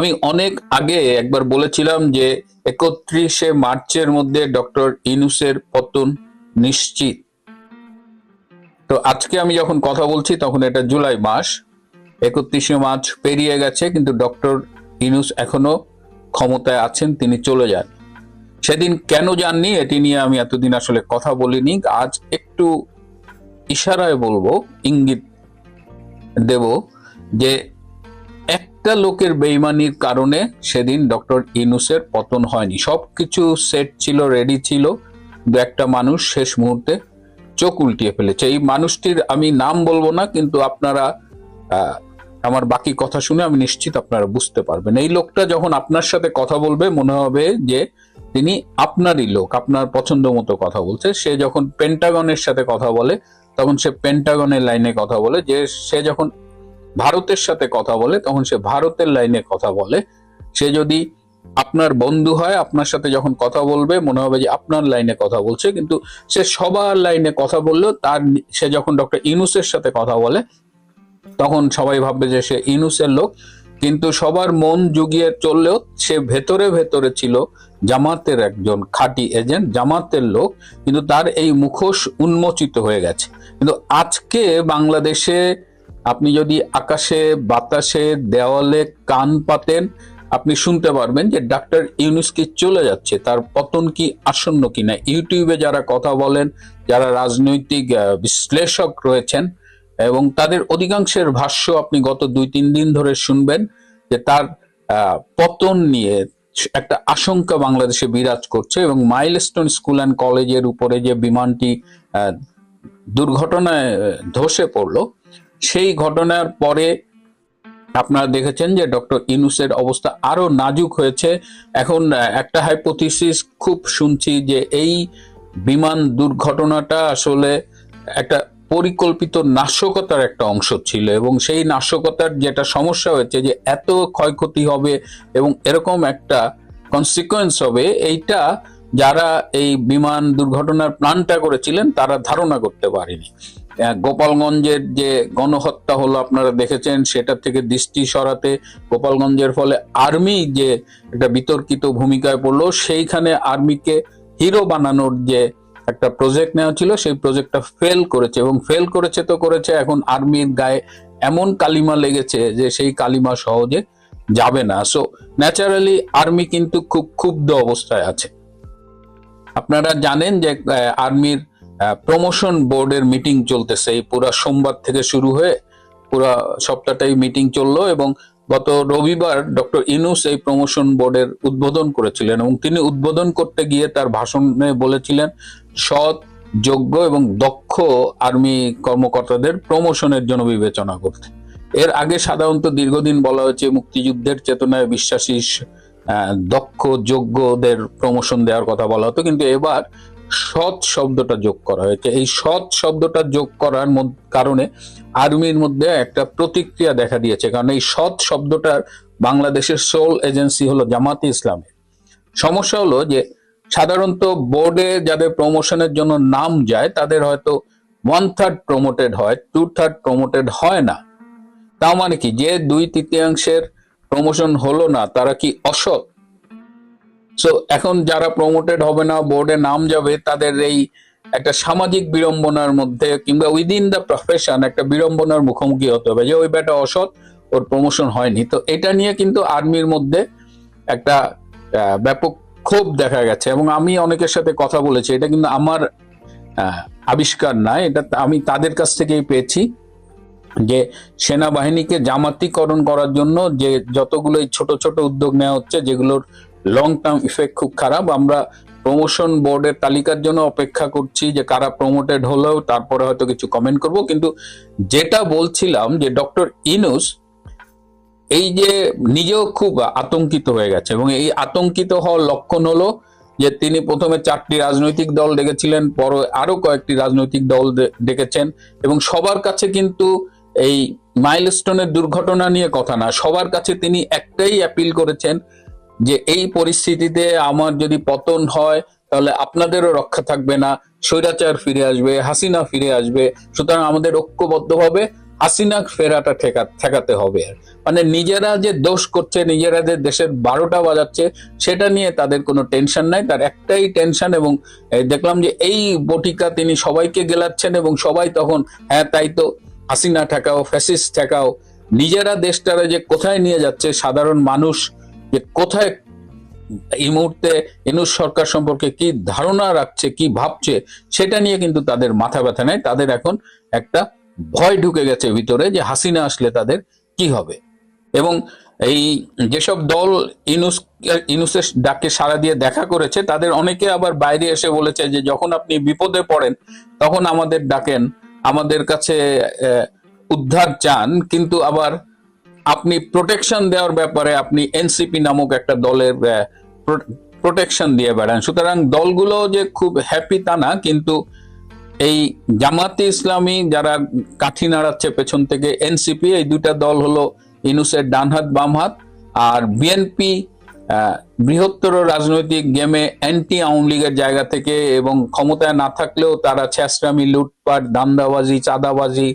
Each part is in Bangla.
আমি অনেক আগে একবার বলেছিলাম যে একত্রিশে মার্চের মধ্যে ডক্টর ইনুসের পতন নিশ্চিত। তো আজকে আমি যখন কথা বলছি, তখন এটা জুলাই মাস, একত্রিশে মার্চ পেরিয়ে গেছে, কিন্তু ডক্টর ইনুস এখনও ক্ষমতায় আছেন, তিনি চলে যান। সেদিন কেন যাননি, এটি নিয়ে আমি এতদিন আসলে কথা বলিনি, আজ একটু ইশারায় বলব, ইঙ্গিত দেব যে একটা লোকের বেইমানির কারণে সেদিন ডক্টর ইনুসের পতন হয়নি। সব কিছু সেট ছিল রেডি ছিল। দু একটা মানুষ শেষ মুহূর্তে চোখ উল্টিয়ে ফেলেছে। এই মানুষটির আমি নাম বলব না, কিন্তু আপনারা আমার বাকি কথা শুনে আমি নিশ্চিত আপনারা বুঝতে পারবেন। এই লোকটা যখন আপনার সাথে কথা বলবে, মনে হবে যে তিনি আপনারই লোক, আপনার পছন্দ মতো কথা বলছে। সে যখন পেন্টাগনের সাথে কথা বলে, তখন সে পেন্টাগনের লাইনে কথা বলে যে সে যখন ভারতের সাথে কথা বলে, তখন সে ভারতের লাইনে কথা বলে। সে যদি আপনার বন্ধু হয়, আপনার সাথে যখন কথা বলবে, মনে হবে যে আপনার লাইনে কথা বলছে, কিন্তু সে সবার লাইনে কথা বললেও তার সে যখন ডক্টর ইনুসের সাথে কথা বলে, তখন সবাই ভাববে যে সে ইনুসের লোক। কিন্তু সবার মন জুগিয়ে চললেও সে ভেতরে ভেতরে ছিল জামাতের একজন খাঁটি এজেন্ট, জামাতের লোক, কিন্তু তার এই মুখোশ উন্মোচিত হয়ে গেছে। কিন্তু আজকে বাংলাদেশে আপনি যদি আকাশে, বাতাসে, দেওয়ালে কান পাতেন, আপনি শুনতে পারবেন যে ডাক্তার ইউনুস কি চলে যাচ্ছে, তার পতন কি আসন্ন কিনা। ইউটিউবে যারা কথা বলেন, যারা রাজনৈতিক বিশ্লেষক রয়েছেন, এবং তাদের অধিকাংশের ভাষ্য আপনি গত দুই, তিন দিন ধরে শুনবেন যে তার পতন নিয়ে একটা আশঙ্কা বাংলাদেশে বিরাজ করছে এবং মাইলস্টোন স্কুল অ্যান্ড কলেজের উপরে যে বিমানটি দুর্ঘটনায় ধসে পড়ল সেই ঘটনার পরে আপনারা দেখেছেন যে ডক্টর ইনুসের অবস্থা আরও নাজুক হয়েছে। এখন একটা হাইপোথিসিস খুব শুনছি যে এই বিমান দুর্ঘটনাটা আসলে একটা পরিকল্পিত নাশকতার একটা অংশ ছিল এবং সেই নাশকতার যেটা সমস্যা হয়েছে যে এত ক্ষয়ক্ষতি হবে এবং এরকম একটা কনসিকোয়েন্স হবে, এইটা যারা এই বিমান দুর্ঘটনার প্ল্যানটা করেছিলেন তারা ধারণা করতে পারেনি। গোপালগঞ্জের যে গণহত্যা হলো আপনারা দেখেছেন সেটা থেকে দৃষ্টি সরাতে গোপালগঞ্জের ফলে আর্মি যে একটা বিতর্কিত ভূমিকায় পড়ল, সেইখানে আর্মিকে হিরো বানানোর যে একটা প্রজেক্ট নেওয়া ছিল, সেই প্রজেক্টটা ফেল করেছে। এবং ফেল করেছে তো করেছে, এখন আর্মির গায়ে এমন কালিমা লেগেছে যে সেই কালিমা সহজে যাবে না। সো ন্যাচারালি আর্মি কিন্তু খুব ক্ষুব্ধ অবস্থায় আছে। আপনারা জানেন যে আর্মির প্রমোশন বোর্ডের মিটিং চলতেছে। এই পুরা সোমবার থেকে শুরু হয়ে পুরা সপ্তাহটাই মিটিং চলল এবং গত রবিবার ডক্টর ইনুস এই প্রমোশন বোর্ডের উদ্বোধন করেছিলেন এবং তিনি উদ্বোধন করতে গিয়ে তার ভাষণে বলেছিলেন, সৎ, যোগ্য এবং দক্ষ আর্মি কর্মকর্তাদের প্রমোশনের জন্য বিবেচনা করতে। এর আগে সাধারণত দীর্ঘদিন বলা হয়েছে, মুক্তিযুদ্ধের চেতনায় বিশ্বাসী দক্ষ, যোগ্যদের প্রমোশন দেওয়ার কথা বলা হতো, কিন্তু এবার সৎ শব্দটা যোগ করা হয়েছে। এই সৎ শব্দটা যোগ করার কারণে আর্মির মধ্যে একটা প্রতিক্রিয়া দেখা দিয়েছে। কারণ এই সৎ শব্দটার বাংলাদেশের সোল এজেন্সি হলো জামাতে ইসলামী। সমস্যা হলো যে সাধারণত বোর্ডে যাদের প্রমোশনের জন্য নাম যায়, তাদের হয়তো ওয়ান থার্ড প্রমোটেড হয় টু থার্ড প্রমোটেড হয় না। তার মানে কি? যে দুই তৃতীয়াংশের প্রমোশন হলো না, তারা কি অসৎ? সো এখন যারা প্রমোটেড হবে না বোর্ডে নাম যাবে, তাদের এই একটা সামাজিক বিড়ম্বনার মধ্যে কিংবা উইদিন দ্য প্রফেশন একটা বিড়ম্বনার মুখোমুখি হতে হবে যে, ওই বেটা অসৎ, ওর প্রমোশন হয়নি। তো এটা নিয়ে কিন্তু আর্মির মধ্যে একটা ব্যাপক ক্ষোভ দেখা গেছে এবং আমি অনেকের সাথে কথা বলেছি। এটা কিন্তু আমার আবিষ্কার না, এটা আমি তাদের কাছ থেকেই পেয়েছি যে, সেনাবাহিনীকে জামাতিকরণ করার জন্য যে যতগুলো ছোট ছোট উদ্যোগ নেওয়া হচ্ছে, যেগুলোর লং টার্ম ইফেক্ট খুব খারাপ। আমরা প্রমোশন বোর্ডের তালিকার জন্য অপেক্ষা করছি যে কারা প্রমোটেড হলেও তারপরে হয়তো কিছু কমেন্ট করব। কিন্তু যেটা বলছিলাম যে ডক্টর ইনুস এই যে নিজেও খুব আতঙ্কিত হয়ে গেছে এবং এই আতঙ্কিত হওয়ার লক্ষণ হলো যে তিনি প্রথমে চারটি রাজনৈতিক দল ডেকেছিলেন পরে আরও কয়েকটি রাজনৈতিক দল ডেকেছেন এবং সবার কাছে কিন্তু এই মাইলস্টোনের দুর্ঘটনা নিয়ে কথা না। সবার কাছে তিনি একটাই অ্যাপিল করেছেন যে এই পরিস্থিতিতে আমার যদি পতন হয়, তাহলে আপনাদেরও রক্ষা থাকবে না, স্বৈরাচার ফিরে আসবে, হাসিনা ফিরে আসবে। সুতরাং আমাদের ঐক্যবদ্ধভাবে হাসিনা ফেরাটা ঠেকা, ঠেকাতে হবে। মানে নিজেরা যে দোষ করছে, নিজেরা যে দেশের বারোটা বাজাচ্ছে, সেটা নিয়ে তাদের কোনো টেনশন নাই। তার একটাই টেনশন এবং দেখলাম যে এই বটিকা তিনি সবাইকে গেলাচ্ছেন এবং সবাই তখন হ্যাঁ তাই তো, হাসিনা ঠেকাও ফ্যাসিস ঠেকাও। নিজেরা দেশটারে যে কোথায় নিয়ে যাচ্ছে, সাধারণ মানুষ যে কোথায় এই মুহূর্তে এনুস সরকার সম্পর্কে কি ধারণা রাখছে, কি ভাবছে, সেটা নিয়ে কিন্তু তাদের মাথা ব্যথা নেই। তাদের এখন একটা ভয় ঢুকে গেছে ভিতরে যে হাসিনা আসলে তাদের কি হবে। এবং এই যেসব দল ইনুস, ইনুসের ডাকে সাড়া দিয়ে দেখা করেছে, তাদের অনেকে আবার বাইরে এসে বলেছে যে যখন আপনি বিপদে পড়েন, তখন আমাদের ডাকেন, আমাদের কাছে উদ্ধার চান, কিন্তু আবার আপনি প্রোটেকশন দেওয়ার ব্যাপারে আপনি এনসিপি নামক একটা দলের প্রোটেকশন দিয়ে বেড়ান। সুতরাং দলগুলো যে খুব হ্যাপি তা না, কিন্তু এই জামাতে ইসলামী যারা কাঠি নাড়াচ্ছে পেছন থেকে এনসিপি এই দুইটা দল হলো ইনুসের ডানহাত, বামহাত, আর বিএনপি বৃহত্তর রাজনৈতিক গেমে অ্যান্টি আওয়ামী লীগের জায়গা থেকে এবং ক্ষমতায় না থাকলেও তারা ছেঁচড়ামি লুটপাট দান্দাবাজি চাঁদাবাজি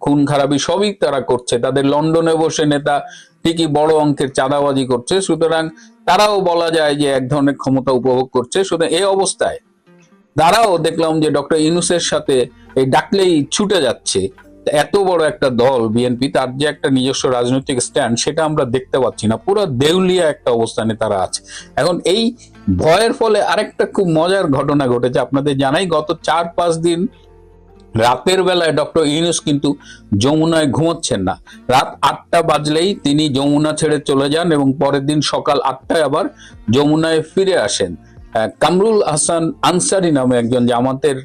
খুন খারাপি সবই তারা করছে। তাদের লন্ডনে বসে নেতা ঠিকই বড় অঙ্কের চাঁদাবাজি করছে। সুতরাং তারাও বলা যায় যে এক ধরনের ক্ষমতা উপভোগ করছে। সুতরাং এই অবস্থায় তারাও দেখলাম যে ডক্টর ইনুসের সাথে এই ডাকলেই ছুটে যাচ্ছে। এত বড় একটা দল, বিএনপি, তার যে একটা নিজস্ব রাজনৈতিক স্ট্যান্ড, সেটা আমরা দেখতে পাচ্ছি না। পুরো দেউলিয়া একটা অবস্থানে তারা আছে। এখন এই ভয়ের ফলে আরেকটা খুব মজার ঘটনা ঘটেছে। আপনাদের জানাই, গত চার পাঁচ দিন রাতের বেলায় ডক্টর ইউনুস কিন্তু যমুনায় ঘুমোচ্ছেন না। রাত আটটা বাজলেই তিনি যমুনা ছেড়ে চলে যান এবং পরের দিন সকাল আটটায় আবার যমুনায় ফিরে আসেন। কামরুল হাসান আনসারি নামে একজন জামাতের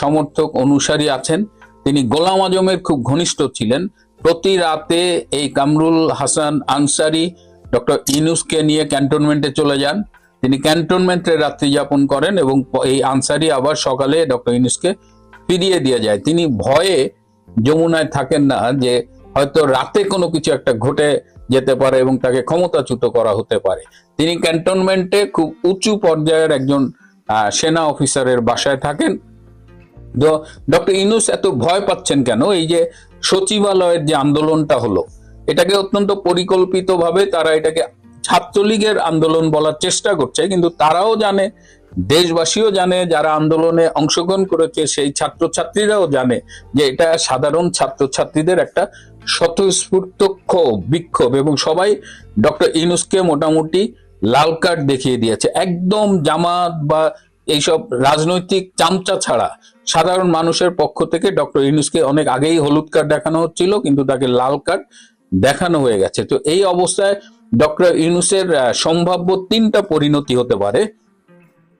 সমর্থক অনুসারী আছেন। তিনি গোলাম আজমের খুব ঘনিষ্ঠ ছিলেন। প্রতি রাতে এই কামরুল হাসান আনসারি ডক্টর ইনুসকে নিয়ে ক্যান্টনমেন্টে চলে যান। তিনি ক্যান্টনমেন্টে রাত্রি যাপন করেন এবং এই আনসারি আবার সকালে ডক্টর ইনুসকে ফিরিয়ে দিয়ে যায়। তিনি ভয়ে যমুনায় থাকেন না যে হয়তো রাতে কোনো কিছু একটা ঘটে যেতে পারে এবং তাকে ক্ষমতাচ্যুত করা হতে পারে। তিনি ক্যান্টনমেন্টে খুব উঁচু পর্যায়ের একজন সেনা অফিসারের বাসায় থাকেন। তো ডক্টর ইনুস এত ভয় পাচ্ছেন কেন? এই যে সচিবালয়ের যে আন্দোলনটা হলো, এটাকে অত্যন্ত পরিকল্পিতভাবে তারা এটাকে ছাত্রলীগের আন্দোলন বলার চেষ্টা করছে, কিন্তু তারাও জানে দেশবাসীও জানে, যারা আন্দোলনে অংশগ্রহণ করেছে, সেই ছাত্রছাত্রীরাও জানে যে এটা সাধারণ ছাত্রছাত্রীদের একটা স্বতঃস্ফূর্ত ক্ষোভ, বিক্ষোভ এবং সবাই ডক্টর ইনুসকে মোটামুটি লাল কার্ড দেখিয়ে দিয়েছে। একদম জামাত বা এইসব রাজনৈতিক চামচা ছাড়া সাধারণ মানুষের পক্ষ থেকে ডক্টর ইনুসকে অনেক আগেই হলুদ কার্ড দেখানো হচ্ছিল, কিন্তু তাকে লাল কার্ড দেখানো হয়ে গেছে। তো এই অবস্থায় ডক্টর ইউনুসের সম্ভাব্য তিনটা পরিণতি হতে পারে।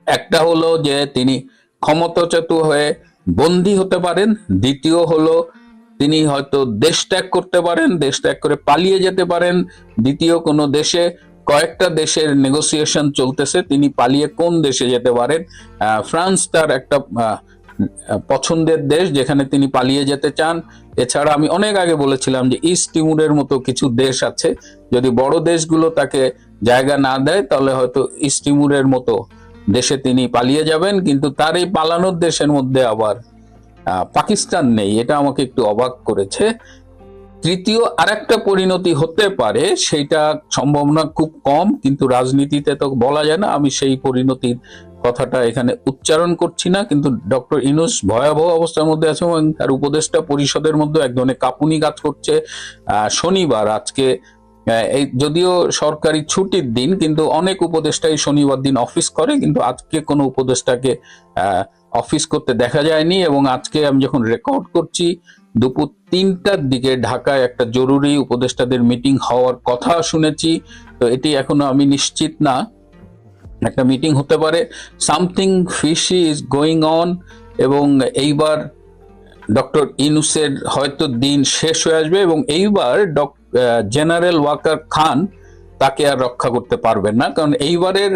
একটা হলো যে তিনি ক্ষমতাচ্যুত হয়ে বন্দী হতে পারেন, দ্বিতীয় হলো তিনি হয়তো দেশ ত্যাগ করতে পারেন, দেশ ত্যাগ করে পালিয়ে যেতে পারেন, দ্বিতীয় কোনো দেশে কয়েকটা দেশের নেগোসিয়েশন চলতেছে, তিনি পালিয়ে কোন দেশে যেতে পারেন? ফ্রান্স তার একটা পছন্দের দেশ যেখানে তিনি পালিয়ে যেতে চান। এছাড়া আমি অনেক আগে বলেছিলাম যে ইস্ট তিমুরের মতো কিছু দেশ আছে, যদি বড় দেশগুলো তাকে জায়গা না দেয়, তাহলে হয়তো ইস্ট তিমুরের মতো দেশে তিনি পালিয়ে যাবেন, কিন্তু তার এই পালানোর দেশের মধ্যে আবার পাকিস্তান নেই। এটা আমাকে একটু অবাক করেছে। তৃতীয় আরেকটা পরিণতি হতে পারে সেটা সম্ভাবনা খুব কম, কিন্তু রাজনীতিতে তো বলা যায় না, আমি সেই পরিণতির কথাটা এখানে উচ্চারণ করছি না, কিন্তু ডক্টর ইনুস ভয়াবহ অবস্থার মধ্যে আছে এবং তার উপদেষ্টা পরিষদের মধ্যে এক ধরনের কাঁপুনি কাজ করছে। শনিবার আজকে এই যদিও সরকারি ছুটির দিন, কিন্তু অনেক উপদেষ্টাই শনিবার দিন অফিস করে, কিন্তু আজকে কোনো উপদেষ্টাকে অফিস করতে দেখা যায়নি এবং আজকে আমি যখন রেকর্ড করছি, দুপুর তিনটার দিকে ঢাকায় একটা জরুরি উপদেষ্টাদের মিটিং হওয়ার কথা শুনেছি, তো এটি এখনও আমি নিশ্চিত না। একটা মিটিং হতে পারে something fishy is going on এবং এইবার ডক্টর ইনুসের হয়তো দিন শেষ হয়ে আসবে, এবং এইবার জেনারেল ওয়াকার খান তাকে আর রক্ষা করতে পারবেন না। কারণ এইবারের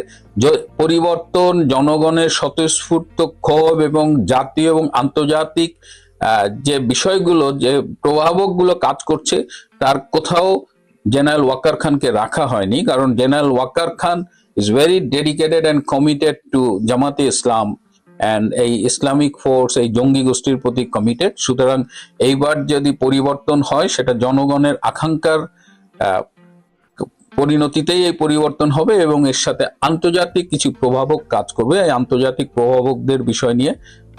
পরিবর্তন, জনগণের স্বতঃস্ফূর্ত ক্ষোভ এবং জাতীয় এবং আন্তর্জাতিক যে বিষয়গুলো, যে প্রভাবকগুলো কাজ করছে, তার কোথাও জেনারেল ওয়াকার খানকে রাখা হয়নি। কারণ general Waker Khan is very dedicated and committed to Jamaat-e Islam. And এই ইসলামিক ফোর্স এই জঙ্গি গোষ্ঠীর প্রতি কমিটেড সুতরাং এইবার যদি পরিবর্তন হয়, সেটা জনগণের আকাঙ্ক্ষার পরিণতিতেই এই পরিবর্তন হবে এবং এর সাথে আন্তর্জাতিক কিছু প্রভাবক কাজ করবে। এই আন্তর্জাতিক প্রভাবকদের বিষয় নিয়ে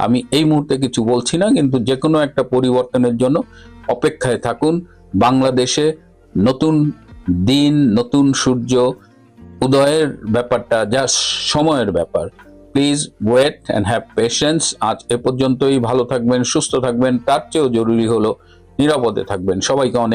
আমি এই মুহূর্তে কিছু বলছি না, কিন্তু যে কোনো একটা পরিবর্তনের জন্য অপেক্ষায় থাকুন। বাংলাদেশে নতুন দিন, নতুন সূর্য, উদয়ের ব্যাপারটা, যা সময়ের ব্যাপার। Please wait and have patience. আজ এ পর্যন্তই। ভালো থাকবেন, সুস্থ থাকবেন। তার চেয়েও জরুরি হলো নিরাপদে থাকবেন। সবাইকে অনেক